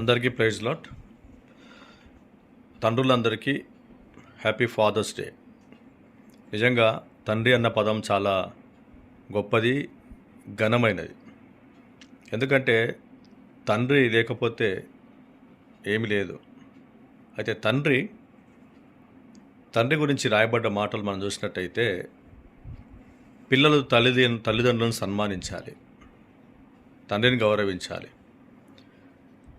అందరికీ praise lot తండ్రులందరికీ happy father's day. నిజంగా తండ్రి అన్న పదం చాలా గొప్పది ఘనమైనది. ఎందుకంటే తండ్రి లేకపోతే ఏమీ లేదు. అయితే తండ్రి తండ్రి గురించి రాయబడ్డ మాటలు మనం చూసినట్టయితే పిల్లలు తల్లిద తల్లిదండ్రులను సన్మానించాలి. తండ్రిని గౌరవించాలి.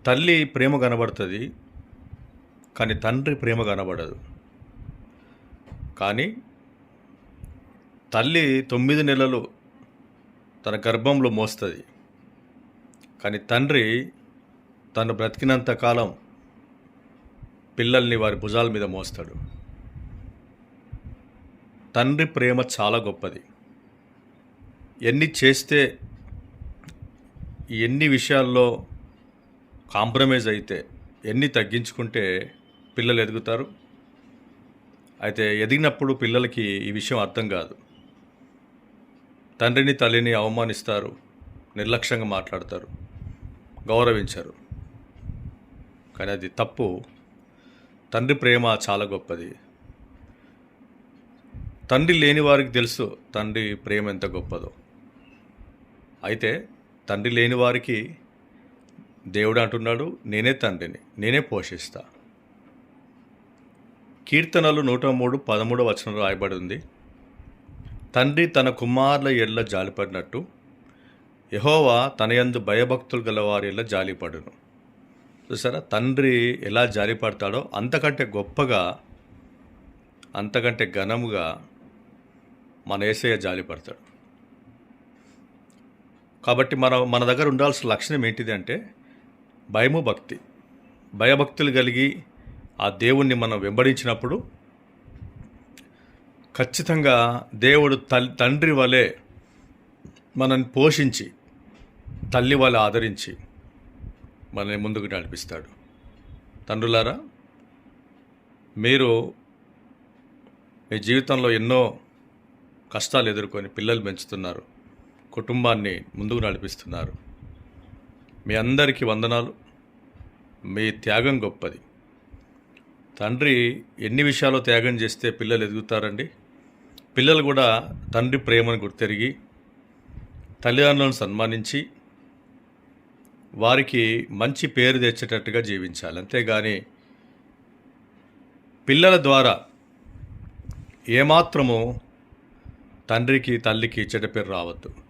తల్లి ప్రేమ కనబడుతుంది కానీ తండ్రి ప్రేమ కనబడదు. కానీ తల్లి తొమ్మిది నెలలు తన గర్భంలో మోస్తుంది. కానీ తండ్రి తను బ్రతికినంత కాలం పిల్లల్ని వారి భుజాల మీద మోస్తాడు. తండ్రి ప్రేమ చాలా గొప్పది. ఎన్ని చేస్తే ఎన్ని విషయాల్లో కాంప్రమైజ్ అయితే ఎన్ని తగ్గించుకుంటే పిల్లలు ఎదుగుతారు? అయితే ఎదిగినప్పుడు పిల్లలకి ఈ విషయం అర్థం కాదు. తండ్రిని తల్లిని అవమానిస్తారు నిర్లక్ష్యంగా మాట్లాడతారు గౌరవించరు. కానీ అది తప్పు. తండ్రి ప్రేమ చాలా గొప్పది. తండ్రి లేని వారికి తెలుసు తండ్రి ప్రేమ ఎంత గొప్పదో. అయితే తండ్రి లేని వారికి దేవుడు అంటున్నాడు నేనే తండ్రిని నేనే పోషిస్తా. కీర్తనలు నూట మూడు పదమూడు వచనంలో రాయబడి ఉంది తండ్రి తన కుమారుల ఎడ్ల జాలిపడినట్టు యహోవా తన యందు భయభక్తులు గలవారి ఎడ్ల జాలిపడును. చూసారా? తండ్రి ఎలా జాలిపడతాడో అంతకంటే గొప్పగా అంతకంటే ఘనముగా మన ఏసయ్య జాలిపడతాడు. కాబట్టి మన మన దగ్గర ఉండాల్సిన లక్షణం ఏంటిది అంటే భయము భక్తి. భయభక్తులు కలిగి ఆ దేవుణ్ణి మనం వెంబడించినప్పుడు ఖచ్చితంగా దేవుడు తల్ తండ్రి వలె మనల్ని పోషించి తల్లి వలె ఆదరించి మనల్ని ముందుకు నడిపిస్తాడు. తండ్రులారా మీరు మీ జీవితంలో ఎన్నో కష్టాలు ఎదుర్కొని పిల్లలు పెంచుతున్నారు కుటుంబాన్ని ముందుకు నడిపిస్తున్నారు. మీ అందరికీ వందనాలు. మీ త్యాగం గొప్పది. తండ్రి ఎన్ని విషయాలు త్యాగం చేస్తే పిల్లలు ఎదుగుతారండి? పిల్లలు కూడా తండ్రి ప్రేమను గుర్తెరిగి తల్లిదండ్రులను సన్మానించి వారికి మంచి పేరు తెచ్చేటట్టుగా జీవించాలి. అంతేగాని పిల్లల ద్వారా ఏమాత్రము తండ్రికి తల్లికి చెడ్డ పేరు రావద్దు.